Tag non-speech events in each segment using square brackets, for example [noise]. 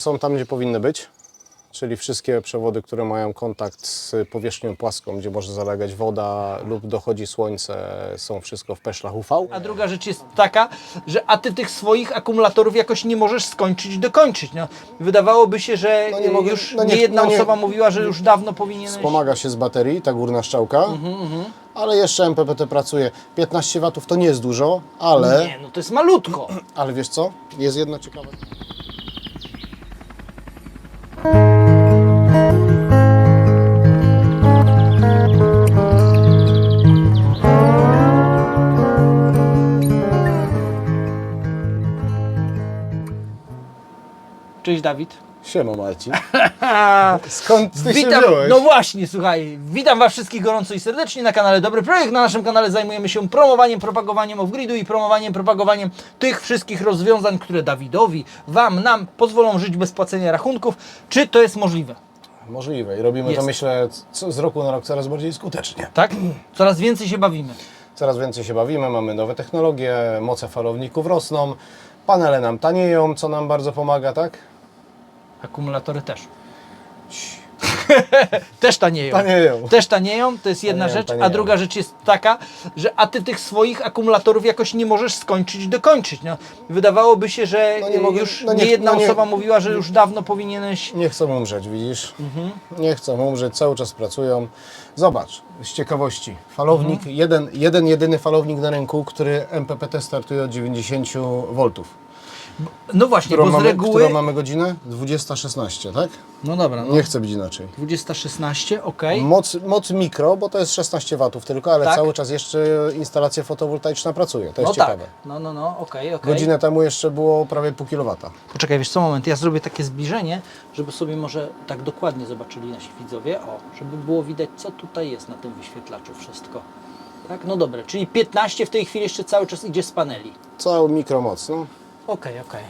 Są tam, gdzie powinny być, czyli wszystkie przewody, które mają kontakt z powierzchnią płaską, gdzie może zalegać woda lub dochodzi słońce, są wszystko w peszlach UV. A druga rzecz jest taka, że a ty tych swoich akumulatorów jakoś nie możesz skończyć, dokończyć. No, wydawałoby się, że No nie mogę- już no nie- nie jedna no nie- osoba mówiła, że już dawno powinieneś... Wspomaga się z baterii, ta górna szczałka, ale jeszcze MPPT pracuje. 15 watów to nie jest dużo, ale, Nie, no to jest malutko. ale wiesz co? Jest jedna ciekawa. Cześć Dawid. Siema Marcin. [laughs] Skąd ty się Witam, wziąłeś? no właśnie, słuchaj, witam Was wszystkich gorąco i serdecznie na kanale Dobry Projekt. Na naszym kanale zajmujemy się promowaniem, propagowaniem off-gridu i promowaniem, propagowaniem tych wszystkich rozwiązań, które Dawidowi, Wam, nam pozwolą żyć bez płacenia rachunków. Czy to jest możliwe? Możliwe i robimy Jest. to myślę co, z roku na rok coraz bardziej skutecznie. Tak? Coraz więcej się bawimy. Coraz więcej się bawimy, mamy nowe technologie, moce falowników rosną, panele nam tanieją, co nam bardzo pomaga, tak? Akumulatory też. [laughs] też tanieją. Tanieją. Też tanieją, to jest jedna Tanieją, rzecz, a tanieją. druga rzecz jest taka, że a ty tych swoich akumulatorów jakoś nie możesz skończyć, dokończyć. No, wydawałoby się, że No nie mogę- już no nie, nie- jedna no nie- osoba mówiła, że już dawno powinieneś. Nie chcą umrzeć, widzisz? Mhm. Nie chcą umrzeć, cały czas pracują. Zobacz, z ciekawości, falownik, Mhm. jeden, jeden, jedyny falownik na rynku, który MPPT startuje od 90 V. No właśnie, Którą, bo z mamy, reguły. którą mamy godzinę? 20.16, tak? No dobra, no. Nie chce być inaczej. 2016, ok. Moc, moc mikro, bo to jest 16 W tylko, ale Tak. cały czas jeszcze instalacja fotowoltaiczna pracuje. To jest No ciekawe. tak. No, no, no, okej, okej. Godzinę temu jeszcze było prawie pół kilowata. Poczekaj, wiesz co, moment, ja zrobię takie zbliżenie, żeby sobie może tak dokładnie zobaczyli nasi widzowie, o, żeby było widać, co tutaj jest na tym wyświetlaczu wszystko. Tak, no dobra, czyli 15 w tej chwili jeszcze cały czas idzie z paneli. Cały mikromoc, no. Okej, okej.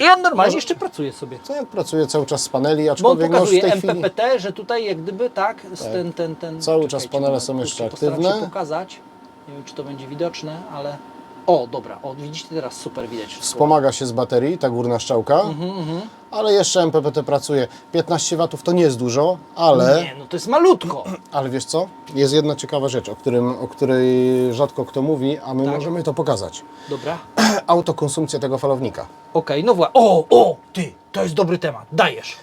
I on normalnie jeszcze pracuje sobie. Co jak pracuje cały czas z paneli, Bo on aczkolwiek no, w pokazuje tej chwili... MPPT, że tutaj jak gdyby tak, z ten, ten, ten... Cały czas panele no, są jeszcze postaram aktywne. się pokazać. Nie wiem, czy to będzie widoczne, ale... O, dobra, o, widzicie teraz super widać wszystko. Wspomaga się z baterii, ta górna szczałka, Mhm, ale jeszcze MPPT pracuje. 15 watów to nie jest dużo, ale, Nie, no to jest malutko. [clears throat] ale wiesz co? Jest jedna ciekawa rzecz, o, którym, o której rzadko kto mówi, a my Tak. możemy to pokazać. Dobra. [clears throat] Autokonsumpcja tego falownika. Okej, no właśnie. O, o, ty, to jest dobry temat. Dajesz.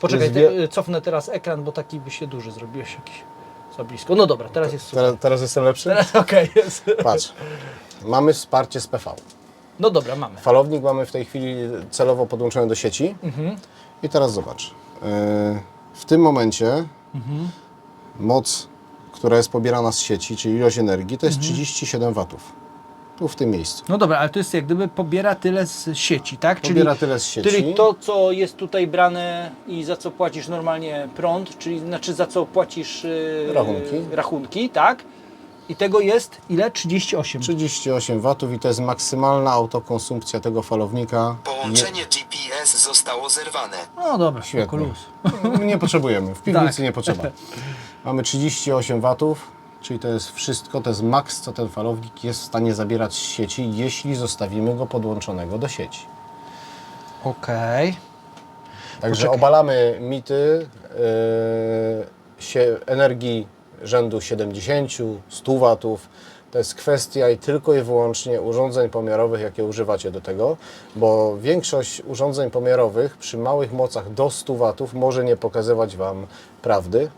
Poczekaj, Jest te, wie- y, cofnę teraz ekran, bo taki by się duży zrobiłeś jakiś za blisko. No dobra, teraz jest super. Teraz, teraz jestem lepszy? [laughs] Teraz okej jest. Patrz. Mamy wsparcie z PV. No dobra, mamy. Falownik mamy w tej chwili celowo podłączony do sieci. Mhm. I teraz zobacz. Yy, W tym momencie Mhm. moc, która jest pobierana z sieci, czyli ilość energii, to Mhm. jest 37 watów. Tu w tym miejscu. No dobra, ale to jest jak gdyby pobiera tyle z sieci, tak? Pobiera tyle z sieci. Czyli to, co jest tutaj brane i za co płacisz normalnie prąd, czyli znaczy za co płacisz yy, Rachunki. rachunki, tak? I tego jest ile? 38. 38 watów i to jest maksymalna autokonsumpcja tego falownika. Połączenie GPS zostało zerwane. No dobra, Świetnie. spoko, luz. Nie, potrzebujemy, w piwnicy Tak. nie potrzeba. Mamy 38 watów, czyli to jest wszystko, to jest maks, co ten falownik jest w stanie zabierać z sieci, jeśli zostawimy go podłączonego do sieci. Okej. Także Poczekaj. obalamy mity yy, się energii rzędu 70, 100 watów. To jest kwestia i tylko i wyłącznie urządzeń pomiarowych, jakie używacie do tego, bo większość urządzeń pomiarowych przy małych mocach do 100 watów może nie pokazywać Wam prawdy.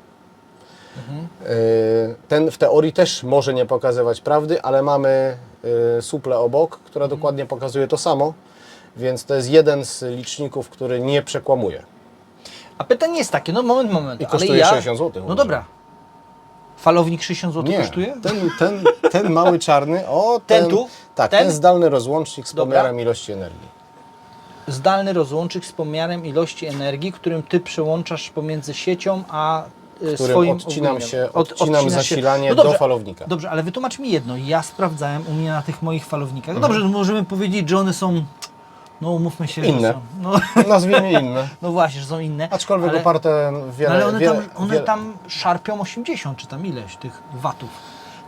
Yy, Ten w teorii też może nie pokazywać prawdy, ale mamy yy, suple obok, która dokładnie pokazuje to samo, więc to jest jeden z liczników, który nie przekłamuje. A pytanie jest takie, no moment, moment. I ale kosztuje ja... 60 zł. No dobra. Falownik 60 zł Nie, kosztuje? ten, ten, ten mały czarny, o [laughs] Ten tu? Tak, Ten? ten, zdalny rozłącznik z Dobra. pomiarem ilości energii. Zdalny rozłącznik z pomiarem ilości energii, którym ty przełączasz pomiędzy siecią a y, Którym swoim odcinam się- Od- odcinam odcina zasilanie No do falownika. Dobrze, ale wytłumacz mi jedno. Ja sprawdzałem u mnie na tych moich falownikach. Mhm. Dobrze, możemy powiedzieć, że one są, no umówmy się, Inne. że są. No, Nazwijmy inne. [laughs] no właśnie, że są inne. Aczkolwiek ale, oparte no wiele, ale one, wiele, tam, one wiele, tam szarpią 80 czy tam ileś tych watów.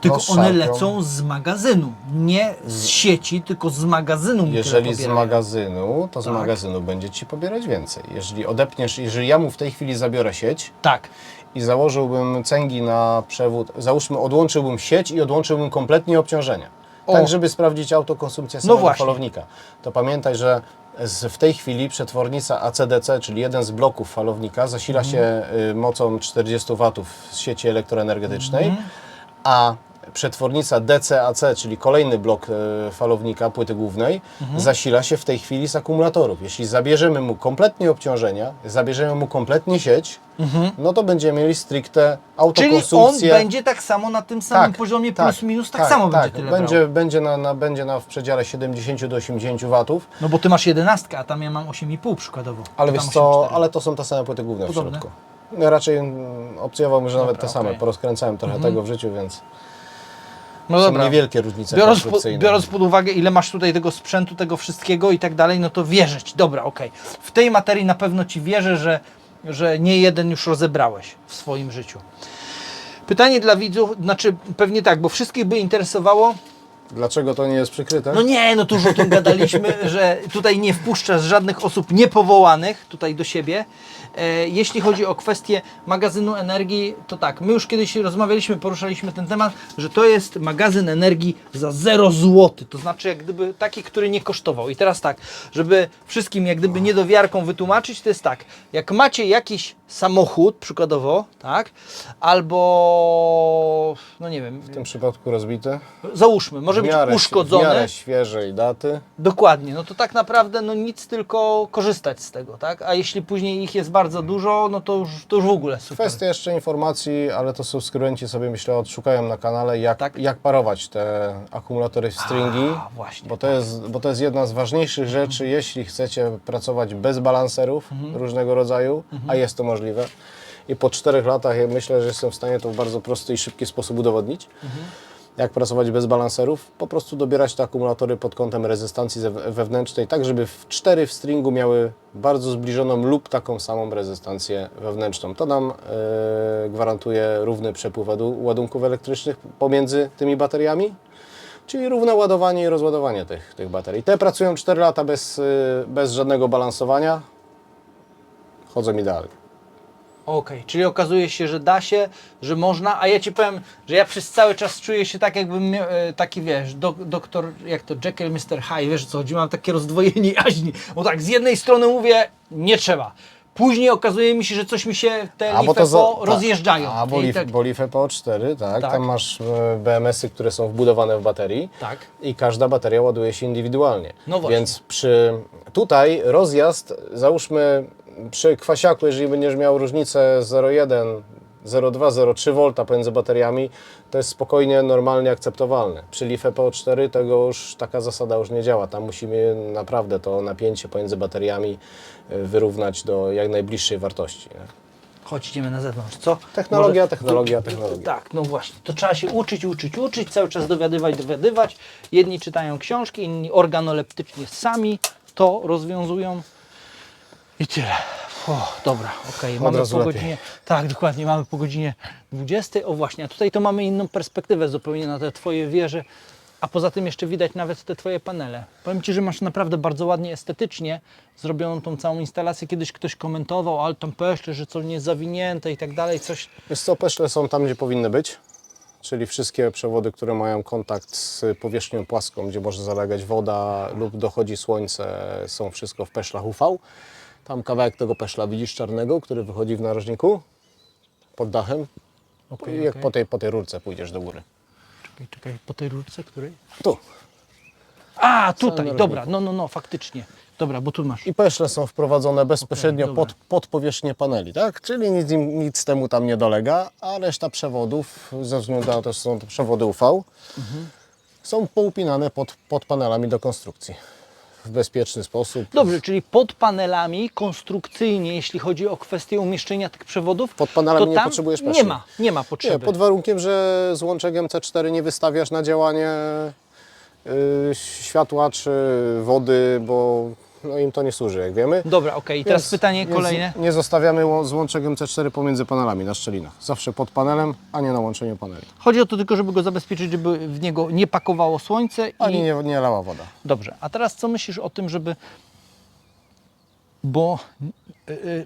Tylko No, one szarpią. lecą z magazynu. Nie z sieci, tylko z magazynu. mi Jeżeli tyle z pobierają. magazynu, to z Tak. magazynu będzie ci pobierać więcej. Jeżeli odepniesz, jeżeli ja mu w tej chwili zabiorę sieć Tak. i założyłbym cęgi na przewód, załóżmy odłączyłbym sieć i odłączyłbym kompletnie obciążenia. O. Tak, żeby sprawdzić autokonsumpcję No samego właśnie. falownika. To pamiętaj, że z, w tej chwili przetwornica ACDC, czyli jeden z bloków falownika, zasila Mhm. się y, mocą 40 W z sieci elektroenergetycznej, Mhm. a przetwornica DCAC, czyli kolejny blok e, falownika płyty głównej, Mhm. zasila się w tej chwili z akumulatorów. Jeśli zabierzemy mu kompletnie obciążenia, zabierzemy mu kompletnie sieć, no to będziemy mieli stricte Mhm. Czyli on autokonsumpcję. będzie tak samo na tym samym poziomie plus minus, tak, samo będzie tyle będzie, będzie, na, na, będzie na w przedziale 70 do 80 watów, No bo ty masz 11, a tam ja mam 8,5 przykładowo. ale wiesz co, 8,4. ale to są te same płyty główne Podobne? w środku. Ja raczej obcojowałbym, że nawet Dobra, te same, okej. porozkręcałem trochę tego w życiu, więc No są dobra. niewielkie różnice Biorąc, po, biorąc pod uwagę, ile masz tutaj tego sprzętu, tego wszystkiego i tak dalej, no to wierzę Ci. Dobra, okej. W tej materii na pewno Ci wierzę, że, że nie jeden już rozebrałeś w swoim życiu. Pytanie dla widzów, znaczy pewnie tak, bo wszystkich by interesowało, Dlaczego to nie jest przykryte? no nie, no tu już o tym gadaliśmy, [laughs] że tutaj nie wpuszczasz żadnych osób niepowołanych tutaj do siebie. E, jeśli chodzi o kwestię magazynu energii, to tak, my już kiedyś rozmawialiśmy, poruszaliśmy ten temat, że to jest magazyn energii za 0 zł. To znaczy jak gdyby taki, który nie kosztował. I teraz tak, żeby wszystkim jak gdyby niedowiarką wytłumaczyć, to jest tak, jak macie jakiś samochód, przykładowo, tak, albo, no nie wiem, W tym przypadku rozbity. załóżmy, może W być miarę, uszkodzony. W miarę świeżej daty. Dokładnie, no to tak naprawdę no nic, tylko korzystać z tego, tak? A jeśli później ich jest bardzo dużo, no to już, to już w ogóle super. Kwestia jeszcze informacji, ale to subskrybenci sobie myślę odszukają na kanale, jak, Tak. jak parować te akumulatory w stringi. A, właśnie. Bo to, jest, bo to jest jedna z ważniejszych rzeczy, jeśli chcecie pracować bez balanserów Mhm. różnego rodzaju, a jest to możliwe. I po czterech latach ja myślę, że jestem w stanie to w bardzo prosty i szybki sposób udowodnić. Mhm. Jak pracować bez balanserów? Po prostu dobierać te akumulatory pod kątem rezystancji wewnętrznej, tak żeby w cztery w stringu miały bardzo zbliżoną lub taką samą rezystancję wewnętrzną. To nam e, gwarantuje równy przepływ ładu- ładunków elektrycznych pomiędzy tymi bateriami, czyli równe ładowanie i rozładowanie tych, tych baterii. Te pracują 4 lata bez, y, bez żadnego balansowania. Chodzą idealnie. Okej, czyli okazuje się, że da się, że można, a ja Ci powiem, że ja przez cały czas czuję się tak jakbym miał, e, taki, wiesz, dok, doktor, jak to, Jekyll, Mr. Hyde, wiesz o co chodzi, mam takie rozdwojenie [laughs] jaźni, bo tak, z jednej strony mówię, nie trzeba, później okazuje mi się, że coś mi się te A, bo to za- LiFePO tak. rozjeżdżają. A, bo, I Lif, tak, bo LiFePO4, tak, Tak. tam masz e, BMS-y, które są wbudowane w baterii. tak. i każda bateria ładuje się indywidualnie. No właśnie. Więc przy tutaj rozjazd, załóżmy przy kwasiaku, jeżeli będziesz miał różnicę 0,1, 0,2, 0,3 V pomiędzy bateriami, to jest spokojnie, normalnie akceptowalne. Przy LiFePO4 tego już taka zasada już nie działa. Tam musimy naprawdę to napięcie pomiędzy bateriami e, wyrównać do jak najbliższej wartości. Nie? Chodź, idziemy na zewnątrz, co? Technologia, technologia, technologia. Tak, no właśnie. To trzeba się uczyć, uczyć, uczyć, cały czas dowiadywać, dowiadywać. Jedni czytają książki, inni organoleptycznie sami to rozwiązują. I tyle. O, dobra, okej, mamy razu po lepiej. godzinie. Tak, dokładnie, mamy po godzinie 20. O właśnie, a tutaj to mamy inną perspektywę zupełnie na te Twoje wieże. A poza tym jeszcze widać nawet te Twoje panele. Powiem Ci, że masz naprawdę bardzo ładnie estetycznie zrobioną tą całą instalację. Kiedyś ktoś komentował, ale tam peszcze, że co nie jest zawinięte i tak dalej, coś. Wiesz co, peszle są tam, gdzie powinny być, czyli wszystkie przewody, które mają kontakt z powierzchnią płaską, gdzie może zalegać woda lub dochodzi słońce, są wszystko w peszlach UV. Tam kawałek tego peszla widzisz czarnego, który wychodzi w narożniku pod dachem. I jak okej. po tej, po tej rurce pójdziesz do góry. Czekaj, czekaj, po tej rurce, której? Tu. A, tutaj, dobra, no, no, no, faktycznie. Dobra, bo tu masz. I peszle są wprowadzone bezpośrednio dobra. pod, pod powierzchnię paneli, tak? Czyli nic, nic temu tam nie dolega, a reszta przewodów, ze względu na to, że są to przewody UV, są poupinane pod, pod panelami do konstrukcji w bezpieczny sposób. Dobrze, czyli pod panelami konstrukcyjnie, jeśli chodzi o kwestię umieszczenia tych przewodów, Pod panelami to nie potrzebujesz Nie peszli. ma, nie ma potrzeby. Nie, pod warunkiem, że złączek MC4 nie wystawiasz na działanie y, światła czy wody, bo no im to nie służy, jak wiemy. Dobra, okej. Teraz Więc- pytanie kolejne. Nie zostawiamy ło- złączek MC4 pomiędzy panelami na szczelinach. Zawsze pod panelem, a nie na łączeniu paneli. Chodzi o to tylko, żeby go zabezpieczyć, żeby w niego nie pakowało słońce i... Ani nie, nie lała woda. Dobrze, a teraz co myślisz o tym, żeby. Bo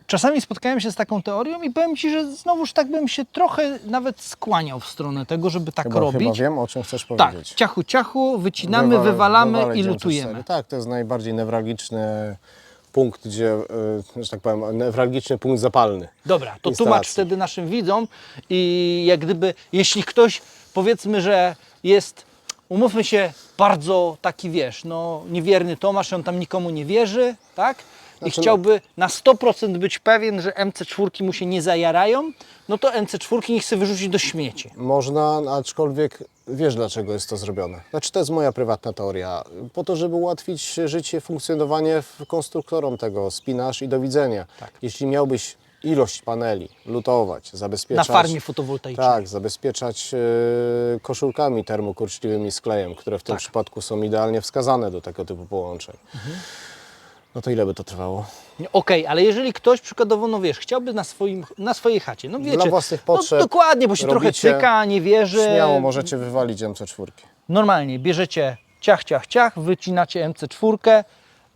czasami spotkałem się z taką teorią i powiem Ci, że znowuż tak bym się trochę nawet skłaniał w stronę tego, żeby tak Chyba, robić. chyba wiem, o czym chcesz tak, powiedzieć. ciachu, ciachu, wycinamy, Wywal- wywalamy i MC4. lutujemy. Tak, to jest najbardziej newralgiczny punkt, gdzie, y, że tak powiem, newralgiczny punkt zapalny. Dobra, to instalacji. tłumacz wtedy naszym widzom i jak gdyby, jeśli ktoś powiedzmy, że jest, umówmy się, bardzo taki wiesz, no niewierny Tomasz, on tam nikomu nie wierzy, tak? I Znaczy, no- chciałby na 100% być pewien, że MC4 mu się nie zajarają, no to MC4 niech sobie wyrzuci do śmieci. Można, aczkolwiek wiesz dlaczego jest to zrobione. Znaczy to jest moja prywatna teoria. Po to, żeby ułatwić życie, funkcjonowanie konstruktorom tego, spinasz i do widzenia. Tak. Jeśli miałbyś ilość paneli lutować, Na zabezpieczać... farmie fotowoltaicznej. Tak, zabezpieczać e, koszulkami termokurczliwymi z klejem, które w tym Tak. przypadku są idealnie wskazane do tego typu połączeń. Mhm. No to ile by to trwało? Okej, ale jeżeli ktoś przykładowo, no wiesz, chciałby na, swoim, na swojej chacie, no wiecie, własnych potrzeb no, dokładnie, bo się trochę robicie- cyka, nie wierzy. Śmiało możecie wywalić MC4. Normalnie bierzecie ciach, ciach, ciach, wycinacie MC4,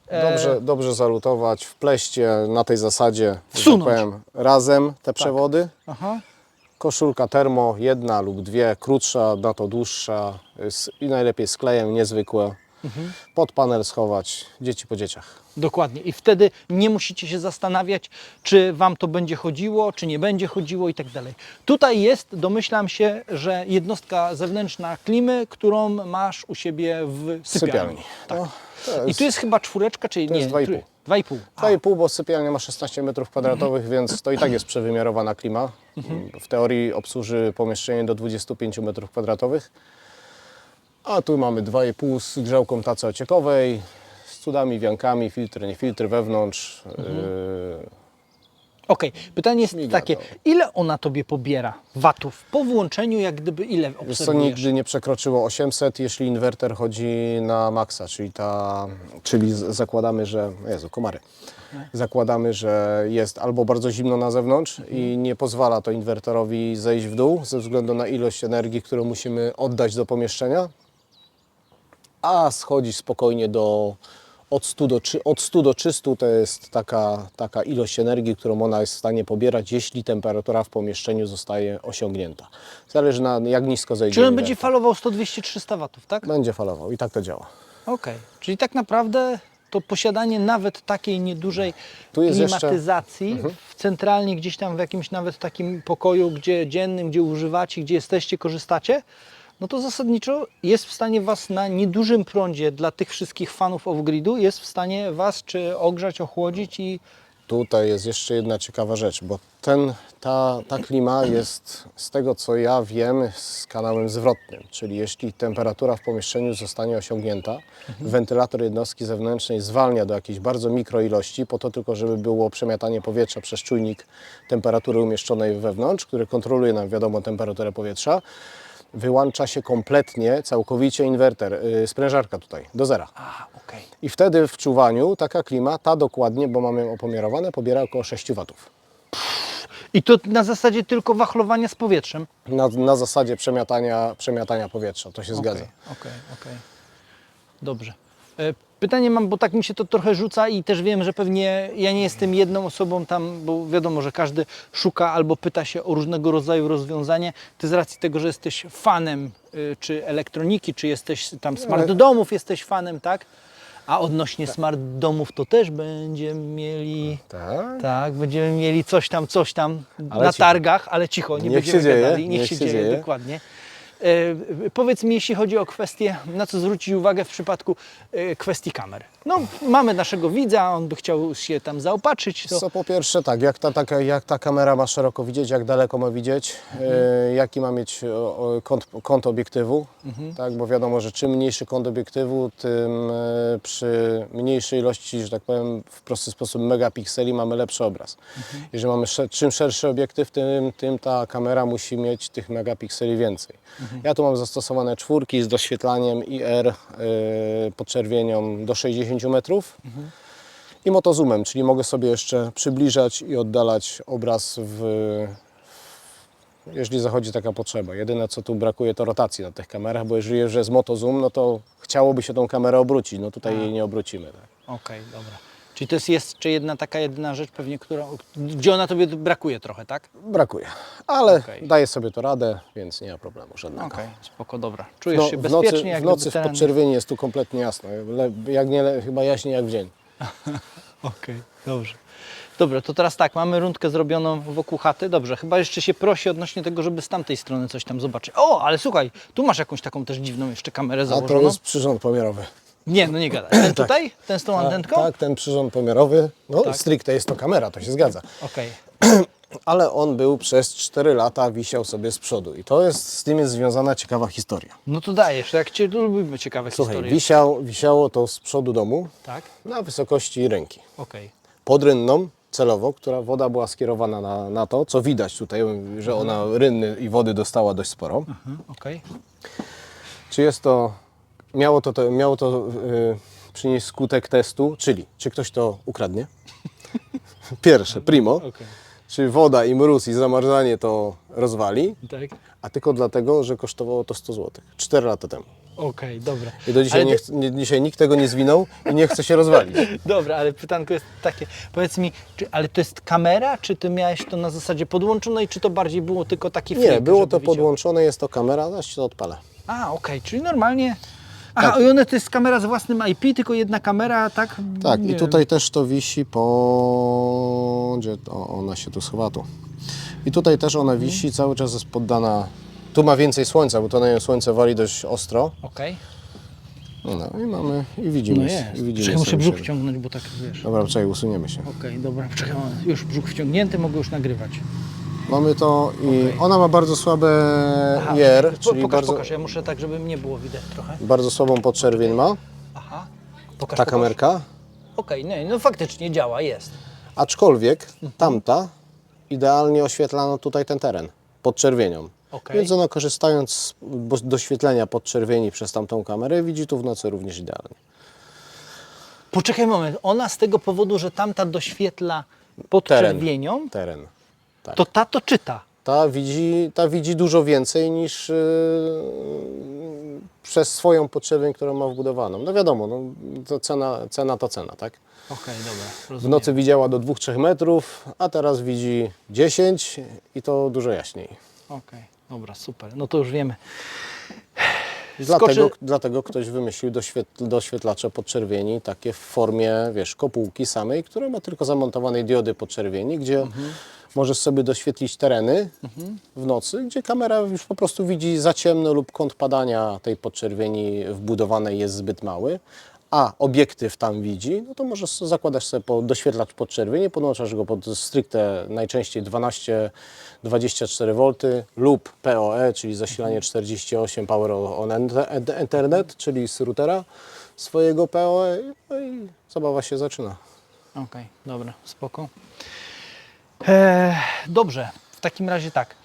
e, Dobrze, dobrze zalutować, wpleście na tej zasadzie, że tak Wsunąć. powiem, razem te przewody. aha, Koszulka termo, jedna lub dwie, krótsza, na to dłuższa z, i najlepiej z klejem, niezwykłe. Mhm. Pod panel schować, dzieci po dzieciach. dokładnie. I wtedy nie musicie się zastanawiać, czy Wam to będzie chodziło, czy nie będzie chodziło i tak dalej. Tutaj jest, domyślam się, że jednostka zewnętrzna klimy, którą masz u siebie w sypialni. Sypialni. Tak. No, to I jest- tu jest chyba czwóreczka, czyli to nie? jest dwa i trój- pół. Dwa i pół. A, 2,5, bo sypialnia ma 16 metrów kwadratowych, więc to i tak jest przewymiarowana klima. W teorii obsłuży pomieszczenie do 25 metrów kwadratowych. A tu mamy 2,5 z grzałką tacy ociekowej, z cudami, wiankami, filtr, nie filtr wewnątrz. Yy, Okej, pytanie jest takie, to. ile ona Tobie pobiera watów po włączeniu, jak gdyby ile Wiesz co, obserwujesz? nigdy nie przekroczyło 800, jeśli inwerter chodzi na maksa, czyli ta, czyli z- zakładamy, że, Jezu, komary. Zakładamy, że jest albo bardzo zimno na zewnątrz i nie pozwala to inwerterowi zejść w dół ze względu na ilość energii, którą musimy oddać do pomieszczenia, a schodzi spokojnie do od 100 do, od 100 do 300 to jest taka, taka ilość energii, którą ona jest w stanie pobierać, jeśli temperatura w pomieszczeniu zostaje osiągnięta. Zależy na jak nisko zejdzie Czyli on będzie falował 100, 200, 300 watów, tak? Będzie falował i tak to działa. Okej, czyli tak naprawdę to posiadanie nawet takiej niedużej jest jeszcze- Mhm. klimatyzacji w centralnie gdzieś tam w jakimś nawet takim pokoju, gdzie dziennym, gdzie używacie, gdzie jesteście, korzystacie, no to zasadniczo jest w stanie Was na niedużym prądzie dla tych wszystkich fanów off-gridu, jest w stanie Was czy ogrzać, ochłodzić i Tutaj jest jeszcze jedna ciekawa rzecz, bo ten, ta, ta klima jest z tego co ja wiem z kanałem zwrotnym, czyli jeśli temperatura w pomieszczeniu zostanie osiągnięta, wentylator jednostki zewnętrznej zwalnia do jakiejś bardzo mikro ilości, po to tylko, żeby było przemiatanie powietrza przez czujnik temperatury umieszczonej wewnątrz, który kontroluje nam wiadomo temperaturę powietrza. Wyłącza się kompletnie, całkowicie inwerter, yy, sprężarka tutaj, do zera. A, okej. I wtedy w czuwaniu taka klima, ta dokładnie, bo mamy ją opomiarowane, pobiera około 6 watów. I to na zasadzie tylko wachlowania z powietrzem. Na, na zasadzie przemiatania, przemiatania powietrza, to się zgadza. Okej, okej. Dobrze. E, Pytanie mam, bo tak mi się to trochę rzuca i też wiem, że pewnie ja nie jestem jedną osobą tam, bo wiadomo, że każdy szuka albo pyta się o różnego rodzaju rozwiązanie. Ty z racji tego, że jesteś fanem y, czy elektroniki, czy jesteś tam smart Ale- domów, jesteś fanem, tak? A odnośnie smart domów to też będziemy mieli... Tak? Tak, będziemy mieli coś tam, coś tam Ale na cicho. targach, ale cicho, nie Niech będziemy się dzieje, gadali. Niech, niech się, się dzieje, dzieje. dokładnie. E, powiedz mi, jeśli chodzi o kwestię, na co zwrócić uwagę w przypadku e, kwestii kamer. No, mamy naszego widza, on by chciał się tam zaopatrzyć. To... Co po pierwsze tak, jak ta, taka, jak ta kamera ma szeroko widzieć, jak daleko ma widzieć, e, jaki ma mieć kąt, kąt obiektywu, tak, bo wiadomo, że czym mniejszy kąt obiektywu, tym przy mniejszej ilości, że tak powiem, w prosty sposób megapikseli mamy lepszy obraz. Jeżeli mamy czym szerszy obiektyw, tym, tym ta kamera musi mieć tych megapikseli więcej. Ja tu mam zastosowane czwórki z doświetlaniem IR e, podczerwienią do 60 metrów. I motozoomem, czyli mogę sobie jeszcze przybliżać i oddalać obraz w, jeśli zachodzi taka potrzeba. Jedyne co tu brakuje to rotacji na tych kamerach, bo jeżeli już jest motozoom, no to chciałoby się tą kamerę obrócić, no tutaj jej nie obrócimy. Tak. Okej, dobra. Czyli to jest jeszcze jedna taka jedyna rzecz pewnie, która, gdzie ona Tobie brakuje trochę, tak? Brakuje, ale Okej. daję sobie to radę, więc nie ma problemu żadnego. Okej, spoko, dobra. Czujesz No, się w bezpiecznie, nocy, jak w nocy gdyby w podczerwieni jest tu kompletnie jasno. Jak nie, chyba jaśniej jak w dzień. [laughs] Okej, dobrze. Dobra, to teraz tak, mamy rundkę zrobioną wokół chaty. Dobrze, chyba jeszcze się prosi odnośnie tego, żeby z tamtej strony coś tam zobaczyć. O, ale słuchaj, tu masz jakąś taką też dziwną jeszcze kamerę A to założoną. jest przyrząd pomiarowy. Nie, no nie gadaj. [clears throat] Ten tutaj? Ten z tą Tak, antentką? Tak, ten przyrząd pomiarowy. No, Tak. stricte jest to kamera, to się zgadza. [clears throat] Okej. [clears throat] Ale on był przez 4 lata, wisiał sobie z przodu. I to jest, z tym jest związana ciekawa historia. No to dajesz, jak Cię lubimy ciekawe Słuchaj, historie. wisiał, wisiało to z przodu domu Tak? na wysokości ręki. Okej. Pod rynną celowo, która woda była skierowana na, na to, co widać tutaj, że ona rynny i wody dostała dość sporo. Mhm, Okej. Czy jest to, miało to, to, miało to y, przynieść skutek testu, czyli czy ktoś to ukradnie? [laughs] Pierwsze, primo. Okej. Czy woda i mróz i zamarzanie to rozwali, Tak? a tylko dlatego, że kosztowało to 100 zł. 4 lata temu. Okej, dobra. I do dzisiaj, nie, chce- nie, dzisiaj nikt tego nie zwinął i nie chce się rozwalić. [laughs] Dobra, ale pytanko jest takie, powiedz mi, czy, ale to jest kamera, czy ty miałeś to na zasadzie podłączonej, czy to bardziej było tylko taki Nie, fake, było to widział? podłączone, jest to kamera, zaś się to odpala. A, okej, czyli normalnie... Aha, Tak. i one to jest kamera z własnym IP, tylko jedna kamera, tak? Tak, Nie i tutaj też to wisi po... Gdzie o, ona się tu schowa tu. I tutaj też ona Mhm. wisi, cały czas jest poddana... Tu ma więcej słońca, bo to na nią słońce wali dość ostro. Okej. No, no i mamy, i widzimy, No i jest. widzimy Czekaj, muszę brzuch siebie. wciągnąć, bo tak wiesz. Dobra, czekaj, usuniemy się. Okej, dobra, czekaj, już brzuch wciągnięty, mogę już nagrywać. Mamy to i Okej. ona ma bardzo słabe Aha, JR, po, czyli pokaż, bardzo, pokaż, ja muszę tak, żeby mnie było widać trochę. bardzo słabą podczerwień ma Aha, pokaż, ta pokaż. kamerka. Okej, no, no faktycznie działa, jest. Aczkolwiek Mhm. tamta idealnie oświetlano tutaj ten teren pod czerwienią. Okej. Więc ona korzystając z bo- doświetlenia podczerwieni przez tamtą kamerę widzi tu w nocy również idealnie. Poczekaj moment, ona z tego powodu, że tamta doświetla pod Teren. czerwienią, Teren. Tak. to ta to czyta. Ta widzi, ta widzi dużo więcej niż yy, przez swoją podczerwień, którą ma wbudowaną. No wiadomo, no, to cena, cena to cena, tak? Okej, dobra, W rozumiem. nocy widziała do 2-3 metrów, a teraz widzi 10 i to dużo jaśniej. Okej, dobra, super, no to już wiemy. Dlatego, Skoczy- dlatego ktoś wymyślił doświetl, doświetlacze podczerwieni takie w formie, wiesz, kopułki samej, która ma tylko zamontowane diody podczerwieni, gdzie Mhm. możesz sobie doświetlić tereny w nocy, gdzie kamera już po prostu widzi za ciemno lub kąt padania tej podczerwieni wbudowanej jest zbyt mały, a obiektyw tam widzi, no to możesz sobie- zakładasz sobie po doświetlacz podczerwieni, podłączasz go pod stricte najczęściej 12-24 V lub PoE, czyli zasilanie 48 Power on Ethernet, czyli z routera swojego PoE no i zabawa się zaczyna. Okej, dobra, spoko. Eee, dobrze, w takim razie tak.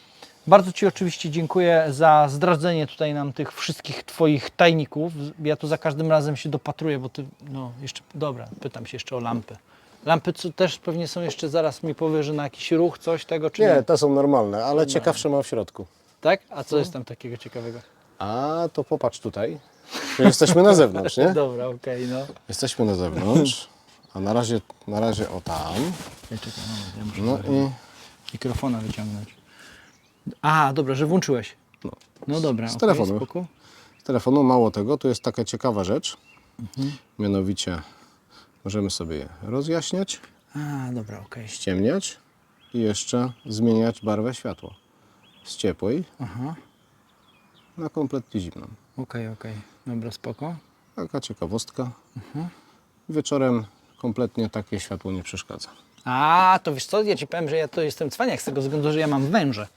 Bardzo Ci oczywiście dziękuję za zdradzenie tutaj nam tych wszystkich Twoich tajników. Ja tu za każdym razem się dopatruję, bo Ty, no jeszcze, dobra, pytam się jeszcze o lampy. Lampy co, też pewnie są jeszcze, zaraz mi powie, że na jakiś ruch, coś tego, czy nie? Nie, te są normalne, ale ciekawsze ma w środku. Tak? A co jest tam takiego ciekawego? A to popatrz tutaj. Jesteśmy na zewnątrz, nie? [laughs] Dobra, okej, no. Jesteśmy na zewnątrz, a na razie, na razie o tam. Ja czekaj, moment, ja muszę No i mikrofona wyciągnąć. A, dobra, że włączyłeś. No. No dobra, Z telefonu. spoko. z telefonu mało tego, tu jest taka ciekawa rzecz. Mianowicie możemy sobie je rozjaśniać, A, dobra, okej. ściemniać i jeszcze zmieniać barwę światła. Z ciepłej Aha, na kompletnie zimną. okej, okej. Dobra, spoko. Taka ciekawostka. Wieczorem kompletnie takie światło nie przeszkadza. A, to wiesz co, ja Ci powiem, że ja to jestem cwaniak z tego względu, że ja mam węże.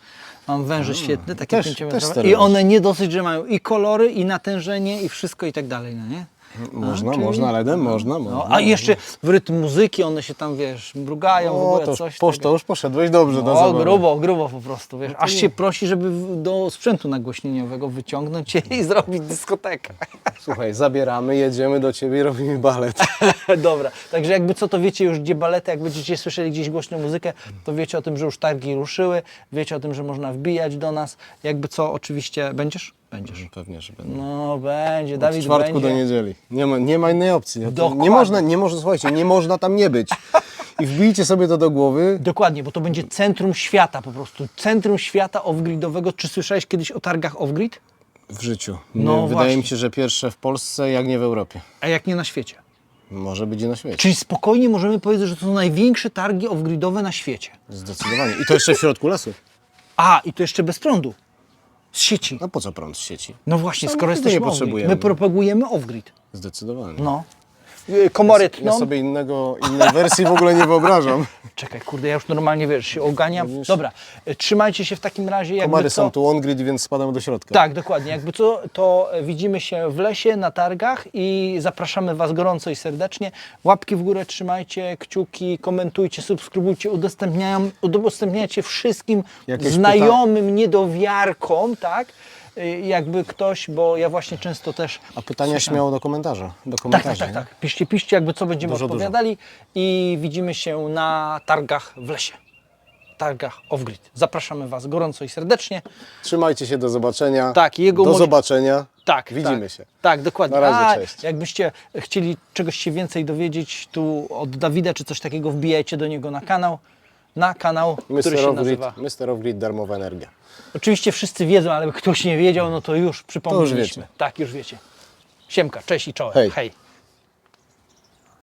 Mam węże świetne, takie też- też I one nie dosyć, że mają i kolory, i natężenie, i wszystko i tak dalej, no nie? Można, czyli- można LEDem, można, można. No, a jeszcze w rytm muzyki one się tam, wiesz, mrugają, w O, ogóle to, coś. posz, to już poszedłeś dobrze do No, zabawy. grubo, grubo po prostu, wiesz. Aż się prosi, żeby w- do sprzętu nagłośnieniowego wyciągnąć je i [laughs] zrobić dyskotekę. Słuchaj, zabieramy, jedziemy do ciebie i robimy balet. [laughs] Dobra, także jakby co, to wiecie już gdzie balety, jak będziecie słyszeli gdzieś głośną muzykę, to wiecie o tym, że już targi ruszyły, wiecie o tym, że można wbijać do nas. Jakby co, oczywiście, będziesz? Będziesz. Pewnie, że będę. No, będzie, Od Dawid czwartku będzie. do niedzieli. Nie ma, nie ma innej opcji. Dokładnie. Nie można, nie można, słuchajcie, nie można tam nie być. I wbijcie sobie to do głowy. Dokładnie, bo to będzie centrum świata po prostu. Centrum świata off-gridowego. Czy słyszałeś kiedyś o targach off-grid? W życiu. No Nie, wydaje mi się, że pierwsze w Polsce, jak nie w Europie. A jak nie na świecie? Może być na świecie. Czyli spokojnie możemy powiedzieć, że to są największe targi off-gridowe na świecie. Zdecydowanie. I to jeszcze w środku lasu. A, i to jeszcze bez prądu. Z sieci. No po co prąd z sieci? No właśnie, No, skoro nigdy nie jesteśmy off-grid. potrzebujemy. My propagujemy off-grid. Zdecydowanie. No. Y, Komory Ja sobie innego, innej wersji w ogóle nie wyobrażam. [laughs] Czekaj, kurde, ja już normalnie, wiesz, się oganiam. Dobra, y, trzymajcie się w takim razie, jakby Komary co... są tu on-grid, więc spadamy do środka. Tak, dokładnie. Jakby co, to widzimy się w lesie, na targach i zapraszamy Was gorąco i serdecznie. Łapki w górę trzymajcie, kciuki, komentujcie, subskrybujcie, udostępniajcie wszystkim Jakieś znajomym niedowiarkom, tak? Y, Jakby ktoś, bo ja właśnie często też... A pytania słyszałem- śmiało do komentarza. Do Tak, komentarzy. tak, tak, nie? tak. Piszcie, piszcie, jakby co będziemy Dużo, dużo. odpowiadali i widzimy się na targach w lesie. Targach off-grid. Zapraszamy Was gorąco i serdecznie. Trzymajcie się, do zobaczenia. Tak, jego Do zobaczenia. Tak, Widzimy tak, się. Tak, dokładnie. Na razie, A cześć. jakbyście chcieli czegoś się więcej dowiedzieć tu od Dawida czy coś takiego, wbijajcie do niego na kanał. Na kanał, który Mr. się Off-Grid, nazywa. Mr. Off-Grid, darmowa energia. Oczywiście wszyscy wiedzą, ale ktoś nie wiedział, no to już przypomniliśmy. wiecie. Tak, już wiecie. Siemka, cześć i czołem. Hej. Hej.